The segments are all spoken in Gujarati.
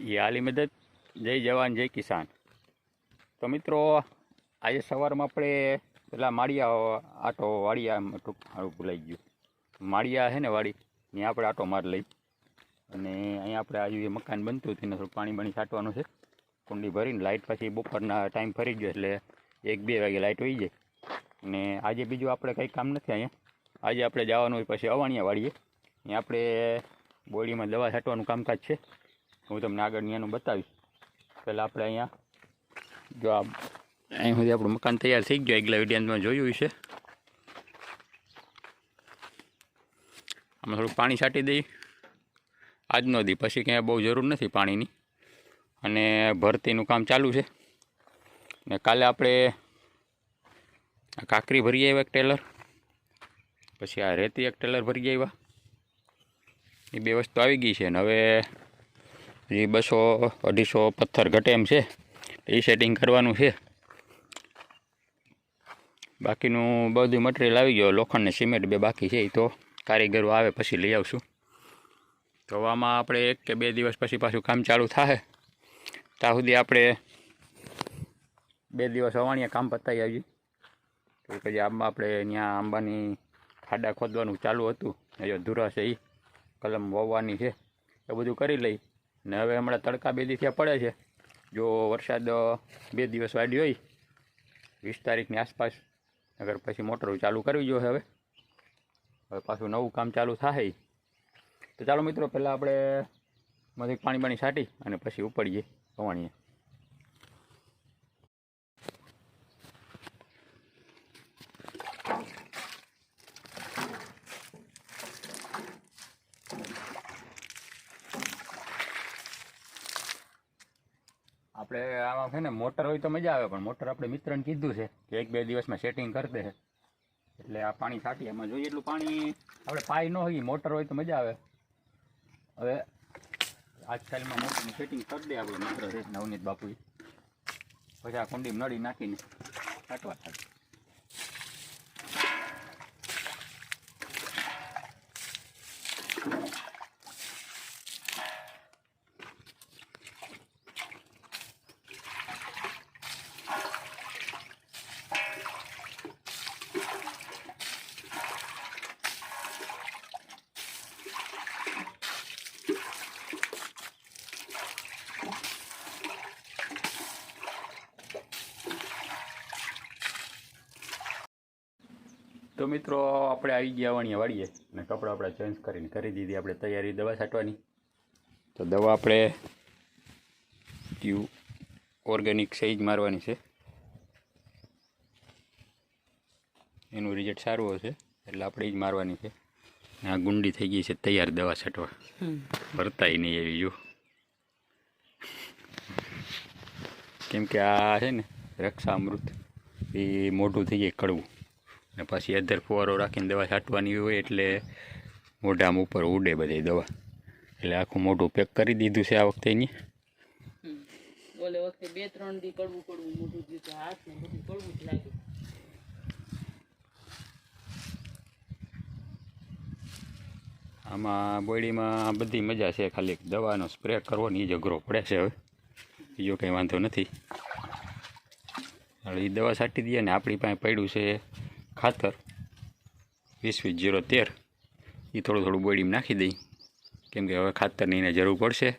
એ આલી મદદ. જય જવાન, જય કિસાન. તો મિત્રો, આજે સવારમાં આપણે પેલા માળિયા આટો વાડિયા ટૂંક સારું ભૂલાઈ ગયું. માળિયા છે ને વાડી ત્યાં આપણે આટો માર લઈ. અને અહીંયા આપણે આજુ જે મકાન બનતું હતું, એને થોડું પાણી બાણી છાંટવાનું છે. કુંડી ભરીને લાઇટ પછી બપોરના ટાઈમ ફરી ગયો, એટલે એક બે વાગે લાઇટ વહી જાય. અને આજે બીજું આપણે કંઈ કામ નથી અહીંયા. આજે આપણે જવાનું હોય પછી અવાણિયા વાળીએ. અહીંયા આપણે બોડીમાં દવા છાંટવાનું કામકાજ છે. હું તમને આગળ ત્યાંનું બતાવીશ. પહેલાં આપણે અહીંયા જો આ અહીં સુધી આપણું મકાન તૈયાર થઈ ગયું, આગલા વિડીયામાં જોયું છે આમાં થોડુંક પાણી છાંટી દઈ આજનો દી, પછી ક્યાંય બહુ જરૂર નથી પાણીની. અને ભરતીનું કામ ચાલુ છે. ને કાલે આપણે કાકરી ભરી આવ્યા એક ટેલર. પછી આ રેતી એક ટેલર ભરી આવ્યા. એ બે વસ્તુ આવી ગઈ છે. ને હવે એ બસો, અઢીસો પથ્થર ઘટે એમ છે. એ સેટિંગ કરવાનું છે. બાકીનું બધું મટીરિયલ આવી ગયો. લોખંડ ને સિમેન્ટ બે બાકી છે એ તો. કારીગરો આવે પછી લઈ આવશું. તો આમાં આપણે એક કે બે દિવસ પછી પાછું કામ ચાલુ થાય. ત્યાં સુધી આપણે બે દિવસ અવાણીયા કામ પતાવી આવીએ. તો પછી આમાં આપણે ત્યાં આંબાની ખાડા ખોદવાનું ચાલુ હતું. એ ધુરા છે એ કલમ વાવવાની છે. એ બધું કરી લઈ. ને હવે હમણાં તડકા બે દિવસે પડે છે. જો વરસાદ બે દિવસ વાડી હોય, વીસ તારીખની આસપાસ અગર પછી મોટરો ચાલુ કરવી જોઈએ હવે. હવે પાછું નવું કામ ચાલુ થાય. તો ચાલો મિત્રો, પહેલાં આપણે મધી પાણી પાણી છાંટી અને પછી ઉપડીએ, પવાણીએ. આપણે આમાં છે ને, મોટર હોય તો મજા આવે, પણ મોટર આપણે મિત્રને કીધું છે કે એક બે દિવસમાં સેટિંગ કરી દે. એટલે આ પાણી છાંટી એમાં જોઈએ એટલું પાણી આપણે પાય ન હોય મોટર હોય તો મજા આવે. હવે આજકાલમાં મોટરનું સેટિંગ કરી દે આપણો મિત્ર છે નવનીત બાપુએ. પછી આ કુંડીમાં નળી નાખીને છાંટવા થાય. તો મિત્રો આપણે આવી ગયા વાણીએ વાળીએ અને કપડાં આપણે ચેન્જ કરીને કરી દીધી. આપણે તૈયારી દવા છાંટવાની. તો દવા આપણે ટ્યુ ઓર્ગેનિક સહીજ મારવાની છે. એનું રિઝલ્ટ સારું હશે એટલે આપણે એ જ મારવાની છે. અને આ ગુંડી થઈ ગઈ છે તૈયાર દવા છાંટવા. ભરતાય નહીં એવી જો. કેમ કે આ છે ને રક્ષા અમૃત એ મોટું થઈ જાય કડવું. ને પછી અધર ફુવારો રાખીને દવા છાંટવાની હોય એટલે મોઢામાં ઉપર ઉડે બધી દવા. એટલે આખું મોઢું પેક કરી દીધું છે આ વખતે એની ઓલે વખતે બે ત્રણ દી કડવું કડવું મોઢું થયું હાથ ને બધું કડવું જ લાગ્યું. આમાં બોડીમાં બધી મજા છે ખાલી દવાનો સ્પ્રે કરવો ને એ જ અઘરો પડે છે હવે. બીજો કંઈ વાંધો નથી. એ દવા છાંટી દઈએ ને આપણી પાસે પડ્યું છે ખાતર વીસ વીસ જીરો તેર. એ થોડું થોડું બોડીમાં નાખી દઈ. કેમ કે હવે ખાતરની એને જરૂર પડશે.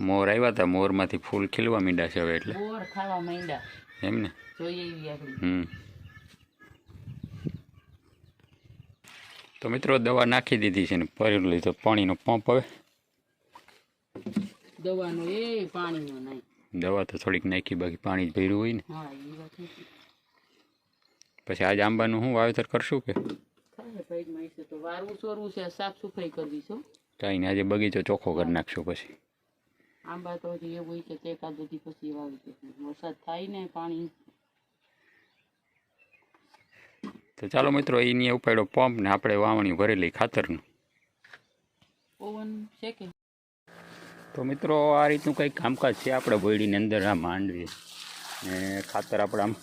મોર આવ્યા હતા મોરમાંથી ફૂલ ખીલવા માંડ્યા છે હવે એટલે. ખાવા માંડ્યા. એમ ને? હમ. તો મિત્રો દવા નાખી દીધી છે ને ભરેલું લીધો પાણીનો પંપ હવે. દવાનો એ પાણીનો નહીં. દવા તો થોડીક નાખી બાકી પાણી જ ભર્યું હોય ને. હા એ વાત પછી આજે આંબાનું શું વાવેતર કરશું કે? તો છે છે હો. આજે બગીચો ચોખ્ખો કરી નાખશું પછી. આંબા તો હજી એવું હોય કે તે એકાદ દી પછી વાવી વરસાદ થાય ને પાણી. તો ચાલો મિત્રો એની ઉપાડ્યો પંપ ને આપણે વાવણી ભરેલી ખાતરનું. ઓવન છે કે તો મિત્રો આ રીતનું કંઈક કામકાજ છે આપણે બોયડીની અંદર આ માંડવી ને ખાતર આપણે આમ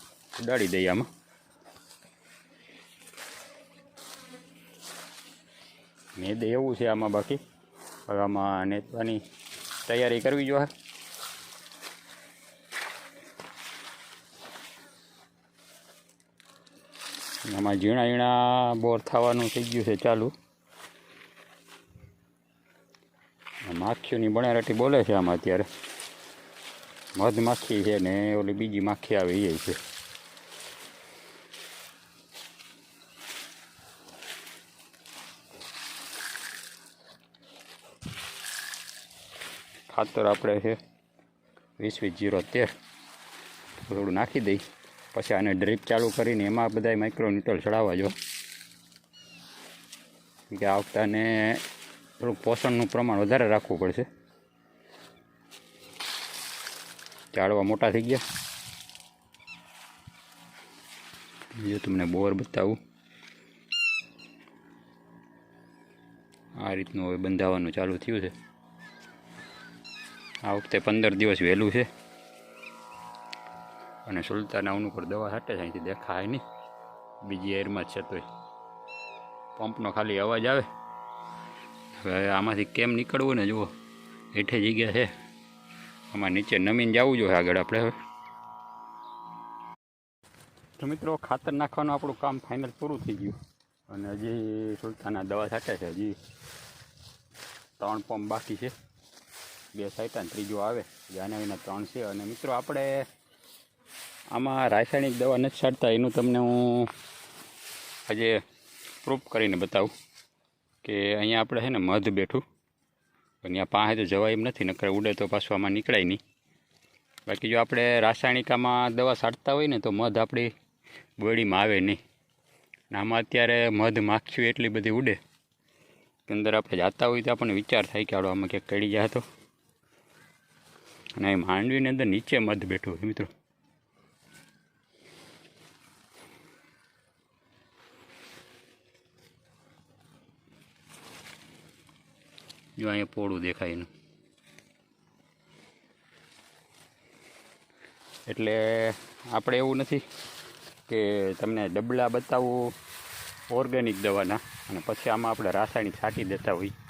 ઉડાડી દઈએ આમાં. મેદ એવું છે આમાં બાકી. આમાં નેતવાની તૈયારી કરવી જોઈએ આમાં ઝીણા ઝીણા બોર થવાનું થઈ ગયું છે ચાલુ. માખીઓની બણારટી બોલે છે આમાં અત્યારે. મધ માખી છે ને ઓલી બીજી માખી આવે એ છે. ખાતર આપણે છે, વીસ વીસ જીરો તેર. થોડું નાખી દઈ. પછી આને ડ્રીપ ચાલુ કરીને એમાં બધા માઇક્રોન્યુટ્રલ ચડાવવા જો. કે આ થોડુંક પોષણનું પ્રમાણ વધારે રાખવું પડશે. ઝાડવા મોટા થઈ ગયા. જો તમને બોર બતાવું. આ રીતનું હવે બંધાવવાનું ચાલુ થયું છે. આ વખતે પંદર દિવસ વહેલું છે. અને સુલતાન ઉપર પર દવા છાંટે છે, અહીંથી દેખાય નહીં. બીજી એરમાં જ છે તોય. પંપનો ખાલી અવાજ આવે. હવે આમાંથી કેમ નીકળવું ને જુઓ. હેઠે જગ્યા છે. આમાં નીચે નમીને જવું જોઈએ આગળ આપણે હવે. તો મિત્રો, ખાતર નાખવાનું આપણું કામ ફાઇનલ પૂરું થઈ ગયું. અને હજી સુલતાના દવા છાંટે છે, હજી ત્રણ પંપ બાકી છે. બે સાયટા ત્રીજો આવે, જાન્યુઆરીના ત્રણ છે. અને મિત્રો, આપણે આમાં રાસાયણિક દવા નથી છાંટતા, એનું તમને હું આજે પ્રૂફ કરીને બતાવું કે અહીંયા આપણે છે ને મધ બેઠું અહીંયા પાસે તો જવાય એમ નથી, નકર ઉડે તો પાછું આમાં નીકળાય નહીં. બાકી જો આપણે રાસાયણિક આમાં દવા છાંટતા હોય ને, તો મધ આપણી બોડીમાં આવે નહીં. ને આમાં અત્યારે મધ માખ્યું એટલી બધી ઉડે અંદર આપણે જાતા હોય તો આપણને વિચાર થાય કે આડો આમાં ક્યાંક કડી જાય તો. અને માંડવીની અંદર નીચે મધ બેઠું હોય મિત્રો. જો અહીંયા પોળું દેખાય એનું. એટલે આપણે એવું નથી કે તમને ડબલા બતાવવું ઓર્ગેનિક દવાના, અને પછી આમાં આપણે રાસાયણિક છાંટી દેતા હોઈએ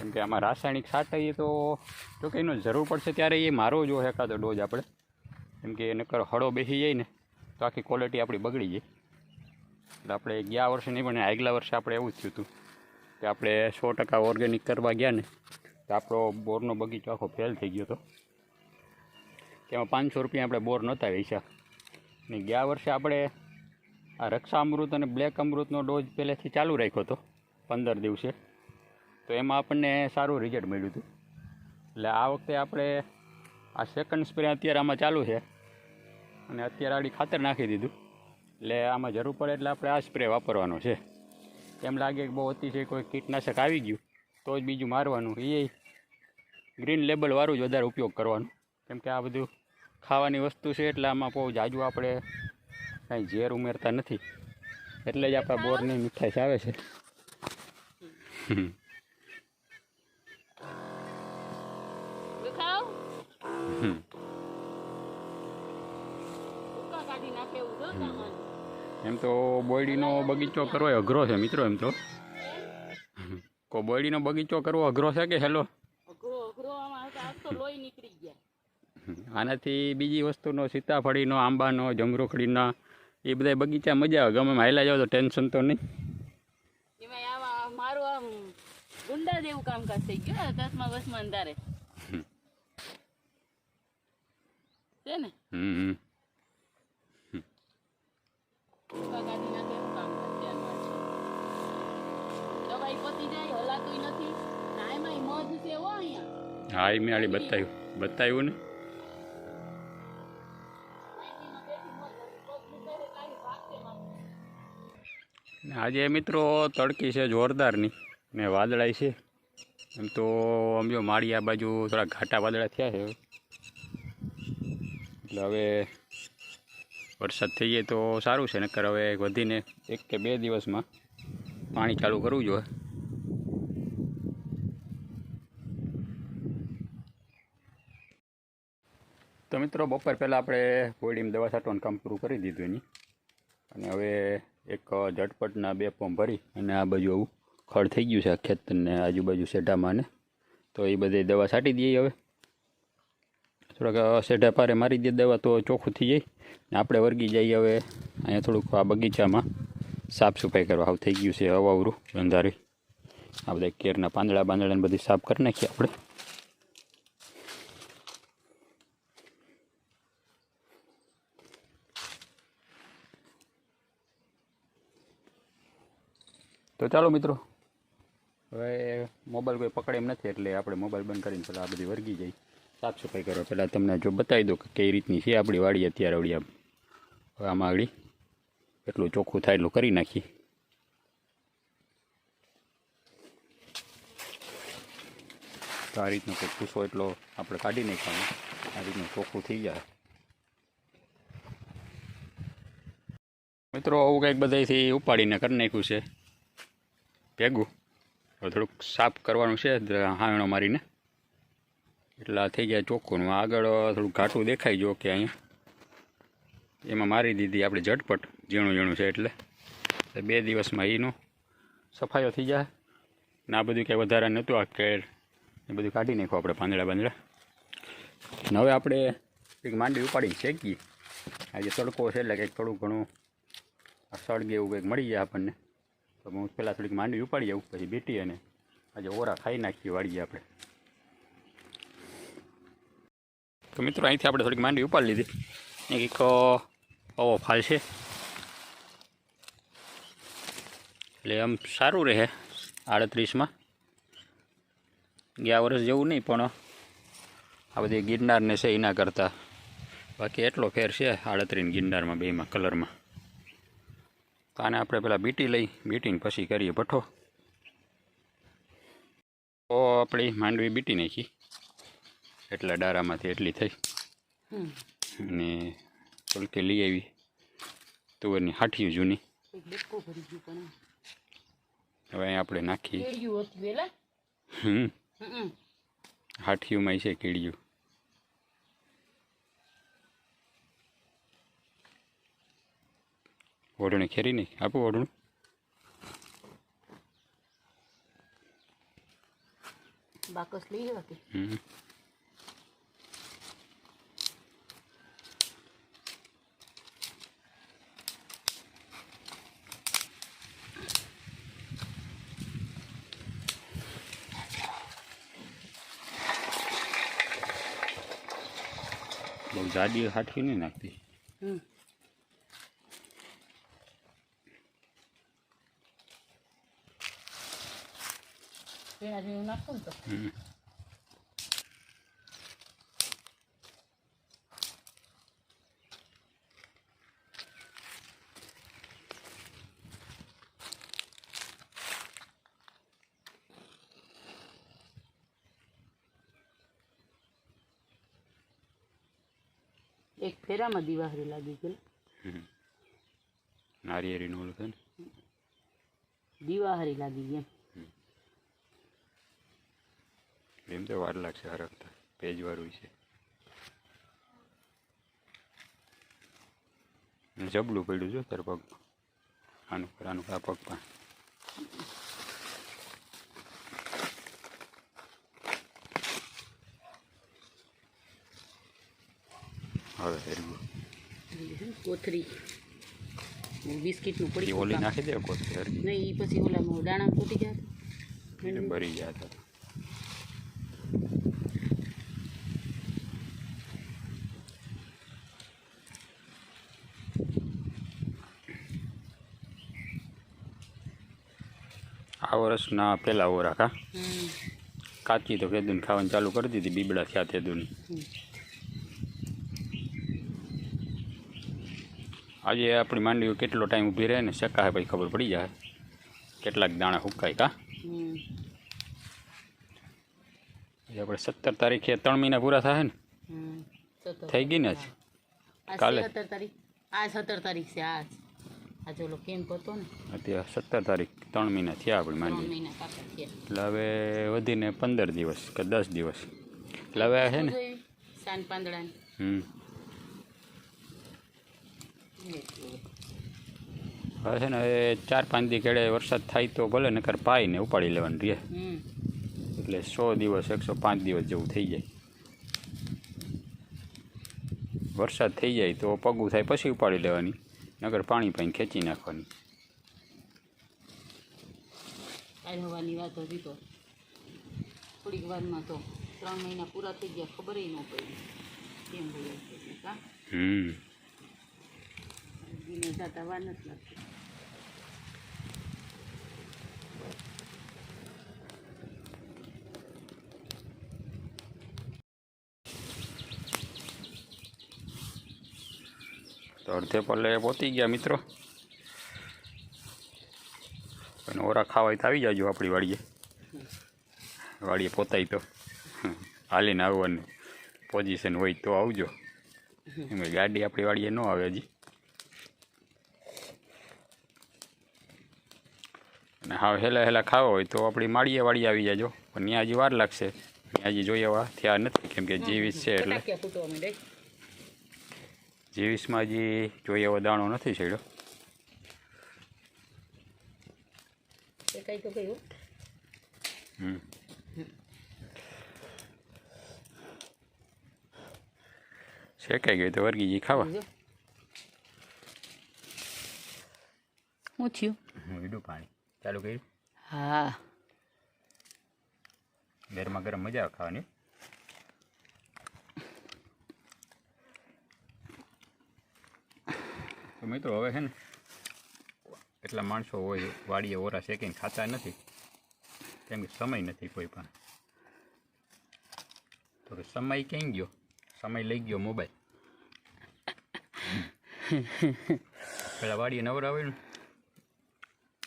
કેમ કે આમાં રાસાયણિક છાંટીએ તો જો કે એનો જરૂર પડશે ત્યારે એ મારો જો એકાદો ડોઝ આપણે. કેમ કે નકર હળો બેસી જાય ને, તો આખી ક્વોલિટી આપણી બગડી જાય. એટલે આપણે ગયા વર્ષે નહીં, પણ આગલા વર્ષે આપણે એવું જ થયું હતું કે આપણે સો ટકા ઓર્ગેનિક કરવા ગયા ને, તો આપણો બોરનો બગીચો આખો ફેલ થઈ ગયો હતો. તેમાં પાંચસો રૂપિયા આપણે બોર નહોતા વેચ્યા. ને ગયા વર્ષે આપણે આ રક્ષા અમૃત અને બ્લેક અમૃતનો ડોઝ પહેલેથી ચાલુ રાખ્યો હતો, પંદર દિવસે. તો એમાં આપણને સારું રિઝલ્ટ મળ્યું હતું. એટલે આ વખતે આપણે આ સેકન્ડ સ્પ્રે અત્યારે આમાં ચાલુ છે. અને અત્યારે આડી ખાતર નાખી દીધું. એટલે આમાં જરૂર પડે એટલે આપણે આ સ્પ્રે વાપરવાનો છે. એમ લાગે કે બહુ અતિશય કોઈ કીટનાશક આવી ગયું, તો જ બીજું મારવાનું. એ ગ્રીન લેબલવાળું જ વધારે ઉપયોગ કરવાનો. કેમ કે આ બધું ખાવાની વસ્તુ છે એટલે આમાં બહુ જાજુ આપણે કાંઈ ઝેર ઉમેરતા નથી. એટલે જ આપણા બોરની મીઠાઈ આવે છે હમ. દેખાવ હમ. ઉકા કાઢી નાખે એવું જો સામાન એમ તો બોયડીનો બગીચો કરવો અઘરો છે મિત્રો એમ તો. કો બોયડીનો બગીચો કરવો અઘરો છે કે હેલો? આનાથી બીજી વસ્તુનો સીતાફળીનો આંબાનો જમરૂખડીના એ બધા બગીચા મજા આવે ગમે હાલ્યા જાવ તો ટેન્શન તો નહીં. એમાં આવા મારું આમ ગુંડા જેવું કામકાજ થઈ ગયું દસમા બસમાં અંધારે હમ. છે ને? હમ. દવાઈ પતી જાય નથી. ને મધ છે હો અહીંયા. હા એ મેં આળી બતાવ્યું. બતાવ્યું. ને આજે મિત્રો તડકી છે જોરદારની. ને વાદળાય છે. એમ તો આમ જો માળી આ બાજુ થોડા ઘાટા વાદળા થયા છે. એટલે હવે વરસાદ થઈ જાય તો સારું છે નક્કર હવે વધીને એક કે બે દિવસમાં પાણી ચાલુ કરવું જોઈએ. તો મિત્રો, બપોર પહેલાં આપણે હોળીમાં દવા છાંટવાનું કામ પૂરું કરી દીધું એની. અને હવે એક ઝટપટના બે પંપ ભરી અને આ બાજુ આવું ખડ થઈ ગયું છે, આ ખેતરને આજુબાજુ શેઢામાં ને. તો એ બધી દવા છાંટી દઈએ હવે. થોડાક સેઢા પારે મારી દે દવા તો ચોખ્ખું થઈ જાય. ને આપણે વર્ગી જઈએ હવે. અહીંયા થોડુંક આ બગીચામાં સાફ સફાઈ કરવા આવું થઈ ગયું છે અવાવરું બંધારી આ બધા કેરના પાંદડા બાંદડાને બધી સાફ કરી નાખીએ આપણે. તો ચાલો મિત્રો, હવે મોબાઈલ કોઈ પકડે એમ નથી એટલે આપણે મોબાઈલ બંધ કરીને પેલા આ બધી વર્ગી જઈ સાફ સફાઈ કરો. પહેલાં તમને જો બતાવી દો કે કઈ રીતની છે આપણી વાડી અત્યારે આવડી આમ. હવે આમાં આગળ એટલું ચોખ્ખું થાય એટલું કરી નાખીએ. તો આ રીતનો કોઈ પૂછો એટલો આપણે કાઢી નાખવાનો. આ રીતનું ચોખ્ખું થઈ જાય. મિત્રો, આવું કંઈક બધાથી ઉપાડીને કરી નાખ્યું છે. ભેગું. થોડુંક સાફ કરવાનું છે હાણો મારીને. એટલા થઈ ગયા ચોખ્ખું. આગળ થોડુંક ઘાટું દેખાઈ જો કે અહીંયા. એમાં મારી દીધી આપણે ઝટપટ, ઝીણું ઝીણું છે એટલે. બે દિવસમાં એનો સફાઈઓ થઈ જાય. ને આ બધું કંઈ વધારે નહોતું, આ કેર એ બધું કાઢી નાખો આપણે પાંદડા પાંદડા ને હવે આપણે એક માંડવી ઉપાડી શેકીએ. આજે તડકો છે એટલે કંઈક થોડું ઘણું, આ સળગે એવું કંઈક મળી જાય આપણને. તો હું પહેલાં થોડીક માંડવી ઉપાડી આવું પછી બેટી અને આજે ઓરા ખાઈ નાખીએ વાળીએ આપણે. તો મિત્રો, અહીંથી આપણે થોડીક માંડી ઉપાડી લીધી. એક આવો ફાલ છે. એટલે આમ સારું રહે આડત્રીસમાં. ગયા વર્ષ જેવું નહીં, પણ આ બધી ગિરનારને છે એના કરતાં. બાકી એટલો ફેર છે આડત્રીસ ગિરનારમાં, બેમાં, કલરમાં. તો આને આપણે પેલા બીટી લઈ, બીટીને પછી કરીએ ભઠ્ઠો. તો આપણી માંડવી બીટી નાખી. એટલા ડારામાંથી એટલી થઈ. અને પલકે લઈ આવી. તુવેરની હાઠિયું જૂની. હવે આપણે નાખી હમ. છે કેળિયું. ઓઢણી ખેરી નહીં આપું ઓઢણું બાકસ લઈ જવા કે? હમ. જાડી હાઠી નહીં નાખતી. નાખો તો? ફેરામાં દિવાહરી લાગી ગઈ નારિયેળીનું ઓલું છે ને દિવાહરી લાગી ગઈ એમ તો વાર લાગશે હરખતા પેજવાળું છે અને જબલું પડ્યું જો તાર પગ આનું આનું આ પગ પણ હવે કોથરી બિસ્કિટનું પડી ઓલી નાખી દે નહીં એ પછી ઓલામાં દાણા તૂટી ગયા ભરી ગયા હતા. આ વર્ષના પહેલા ઓરા કા કાચી તો ખેદુન ખાવાનું ચાલુ કરી દીધી બીબડા થયા તેદુની આજે આપણી માંડવી કેટલો ટાઈમ ઊભી રહે ને શેકાય પછી ખબર પડી જાય. કેટલાક દાણા હુકાય કા? આપણે સત્તર તારીખે ત્રણ મહિના પૂરા થાય ને? થઈ ગઈ ને કાલે? સત્તર તારીખ છે આજ. અત્યારે સત્તર તારીખ ત્રણ મહિના થયા આપણી માંડવી. એટલે હવે વધીને પંદર દિવસ કે દસ દિવસ. એટલે હવે છે ને? હમ. હવે છે ને હવે ચાર પાંચ દી કેળે વરસાદ થાય તો ભલે નકર પાઈને ઉપાડી લેવાનું રહે. એટલે સો દિવસ એકસો પાંચ દિવસ જેવું થઈ જાય. વરસાદ થઈ જાય તો પગું થાય પછી ઉપાડી લેવાની નગર પાણી પાણી ખેંચી નાખવાની. કાલ વાત હતી તો. થોડીક વારમાં તો ત્રણ મહિના પૂરા થઈ ગયા ખબર ન પડી. કેમ બોલાય હમ. તો અડધે પલ્લે પહોંચી ગયા મિત્રો. અને ઓરા ખાવાય તો આવી જાજો આપણી વાડીએ. વાડીએ પોતાય તો. હાલીને આવવાનું પોઝિશન હોય તો આવજો. એમ ગાડી આપણી વાડીએ ન આવે હજી. હા હેલા હેલા ખાવા હોય તો આપણી માળીએ વાળી આવી જાજો. પણ ત્યાં હજી વાર લાગશે. ત્યાં હજી જોઈએ એવા થયા નથી કેમ કે જીવીસ છે એટલે. જીવીસમાં હજી જોઈએ એવો દાણો નથી છેડ્યો. હમ. શેકાઈ ગયું તો વર્ગીજી ખાવા? થયું. પાણી. ચાલુ કર્યું? હા. ગરમા ગરમ મજા આવે ખાવાની. તો મિત્રો હવે છે ને એટલા માણસો હોય વાડીએ ઓરા શેકીને ખાતા નથી. કેમ કે સમય નથી કોઈ પણ. તો કે સમય ક્યાં ગયો? સમય લઈ ગયો મોબાઈલ. પેલા વાડીએ નવરાવ્યું ને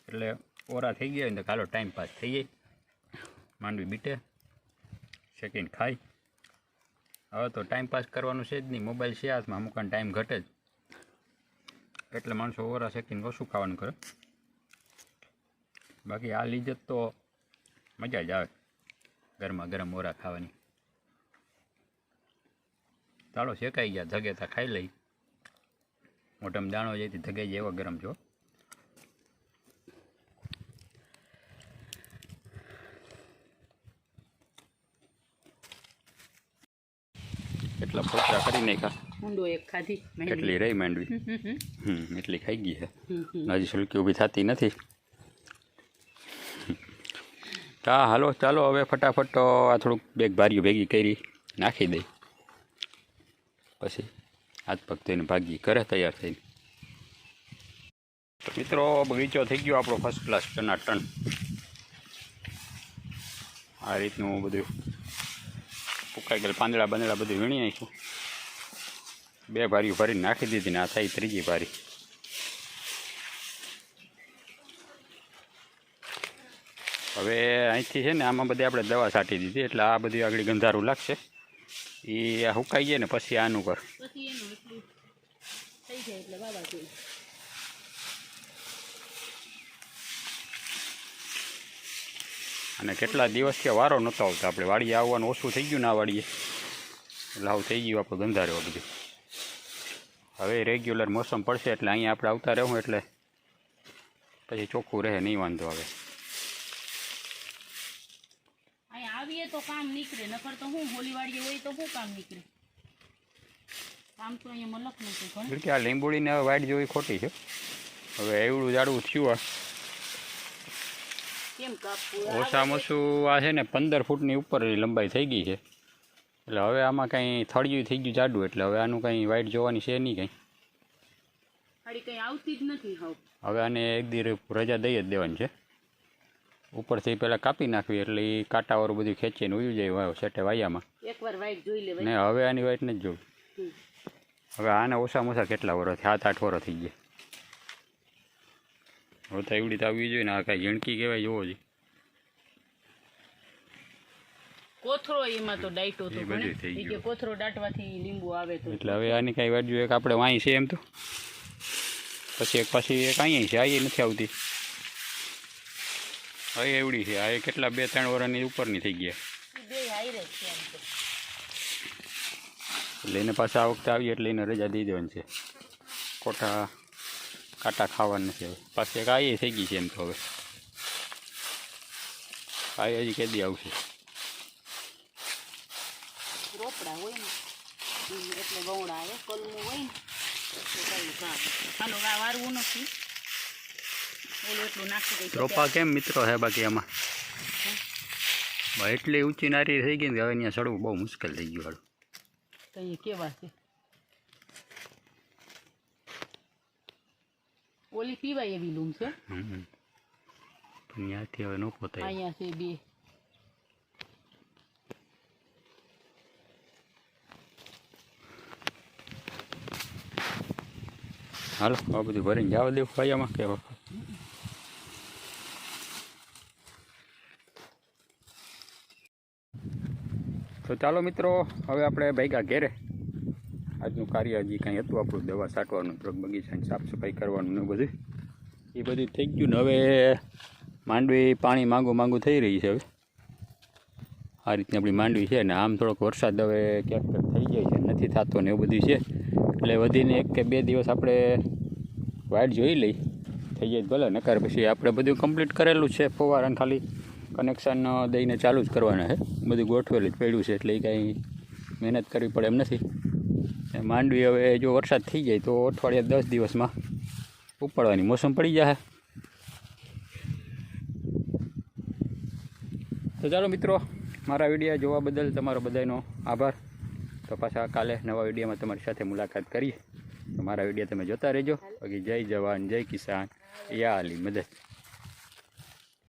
એટલે ઓરા થઈ ગયા હોય તો કાલો ટાઈમ પાસ થઈ જાય. માંડવી બીટે. શેકીને ખાય હવે તો ટાઈમ પાસ કરવાનું છે જ નહીં. મોબાઈલ છે હાથમાં, અમુક ટાઈમ ઘટે જ. એટલે માણસો ઓરા શેકીને ઓછું ખાવાનું કરે. બાકી આ લીજત તો મજા જ આવે. ગરમા ગરમ ઓરા ખાવાની. ચાલો શેકાઈ ગયા. ધગેતા ખાઈ લઈ. મોટામાં દાણો જઈથી ધગાઈ જાય એવા ગરમ છો એટલા પોચરા કરી નાખ્યા. ઊંડો એક ખાધી કેટલી રહી માંડવી? હમ, એટલી ખાઈ ગઈ છે. હજી સુલકી ઊભી થતી નથી. હા હાલો ચાલો હવે ફટાફટ આ થોડુંક બેગ ભાર્યું ભેગી કરી નાખી દઈ. પછી હાથ પગ થઈને ભાગી કરે તૈયાર થઈને. તો મિત્રો બગીચો થઈ ગયો આપણો ફર્સ્ટ ક્લાસ ટના ટન આ રીતનું બધું ફૂંકાઈ ગયેલ, પાંદડા બાંદડા બધું વીણી નાખ્યું. બે ભારીઓ ભરીને નાખી દીધી ને આ થાય ત્રીજી ભારી. હવે અહીંથી છે ને આમાં બધી આપણે દવા છાંટી દીધી, એટલે આ બધું આગળ ગંધારું લાગશે. એ સુકાઈ જાય ને પછી આનું કર થઈ જાય એટલે વાવા જોઈએ અને કેટલા દિવસથી વારો નહોતો આવતો. આપણે વાડીએ આવવાનું ઓછું થઈ ગયું ના વાડીએ. એટલે આવું થઈ ગયું આપણે ગંધારો બધું. હવે રેગ્યુલર મોસમ પડશે એટલે અહીંયા આપણે આવતા રહેવું એટલે પછી ચોખ્ખું રહે નહીં વાંધો આવે. આવીએ તો કામ નીકળે નકર તો હું હોલીવાડીએ હોય તો શું કામ નીકળે. કામ તો અહીંયા મલક નથી કે આ લીંબોડીને હવે વાઇટ જોવી ખોટી છે. હવે એવડું જાડું થયું આ. ઓછામાં ઓછું આ છે ને પંદર ફૂટની ઉપર લંબાઈ થઈ ગઈ છે. એટલે હવે આમાં કાંઈ થળિયું થઈ ગયું જાડું એટલે હવે આનું કંઈ વાઇટ જોવાની છે નહીં કાંઈ. આવતી જ નથી હવે. આને એક દી રજા દઈ જ દેવાની છે. ઉપરથી પહેલાં કાપી નાખવી એટલે એ કાંટાવાળું બધું ખેંચીને ઉયું જાય સેટે વાયામાં. એકવાર વાઇટ જોઈ લેવાય. ને હવે આની વાઇટ નથી જોવી. હવે આને ઓછામાં ઓછા કેટલા વર્ષ સાત આઠ વર્ષ થઈ ગયા. હવે તો એવડી તો આવવી જોઈએ ને આ કાંઈ ગણકી કહેવાય જોવો જોઈએ કોથરો એમાં તો ડાયટો તો બધું થઈ ગયું. કોથરો દાટવાથી લીંબુ આવે તો. એટલે હવે આની કાંઈ વાટ એક આપણે વાંઈ છે એમ તો. પછી એક પાછી એક અહીંયા છે આ નથી આવતી. હવે એવડી છે આ કેટલા બે ત્રણ વર્ષની ઉપરની થઈ ગયા. એટલે એને પાછા આ વખતે આવીએ એટલે એને રજા દઈ દેવાની છે. કોટા કાંટા ખાવાના નથી હવે. પાછી એક થઈ ગઈ છે એમ તો હવે. કાંઈ હજી કેદી આવશે. રોપડા હોય ને એટલે ગૌડા આવે કલમું હોય ને એટલે કઈ ભાગ હાલો આ વારવું નથી. ઓલું એટલું નાખી દઈ રોપા કેમ મિત્રો છે બાકી આમાં? એટલી ઊંચી નારી થઈ ગઈ ને હવે અહીંયા ચડવું બહુ મુશ્કેલ થઈ ગયું હારું કેવા છે? ઓલી પીવાય એવી લૂમ છે. પણ ત્યાંથી હવે ન પોતાય. અહીંયા છે બે. હાલો આ બધું ભરીને જવા દેવું ફાયામાં કે તો ચાલો મિત્રો હવે આપણે ભાગ્યા ઘેરે. આજનું કાર્ય હજી કાંઈ હતું, આપણું દવા છાંટવાનું થોડુંક બગીચાની સાફ સફાઈ કરવાનું ને બધું, એ બધું થઈ ગયું ને હવે માંડવી પાણી માંગુ માગું થઈ રહી છે હવે. આ રીતની આપણી માંડવી છે ને આમ થોડોક વરસાદ હવે ક્યાંક થઈ જાય છે, નથી થતો ને એવું બધું છે. એટલે વધીને એક કે બે દિવસ આપણે વાઇટ જોઈ લઈ, થઈ જાય ભલે, નકાર પછી આપણે બધું કમ્પ્લીટ કરેલું છે, ફવારાને ખાલી કનેક્શન દઈને ચાલુ જ કરવાના છે. બધું ગોઠવેલું જ પડ્યું છે, એટલે એ કાંઈ મહેનત કરવી પડે એમ નથી. માંડવી હવે જો વરસાદ થઈ જાય તો અઠવાડિયા દસ દિવસમાં ઉપાડવાની મોસમ પડી જશે તો ચાલો મિત્રો, મારા વીડિયો જોવા બદલ તમારો બધાનો આભાર. તો પાછા કાલે નવા વિડીયોમાં તમારી સાથે મુલાકાત કરીએ. તો મારા વીડિયો તમે જોતા રહેજો. બાકી જય જવાન, જય કિસાન. યા અલી, મદદ.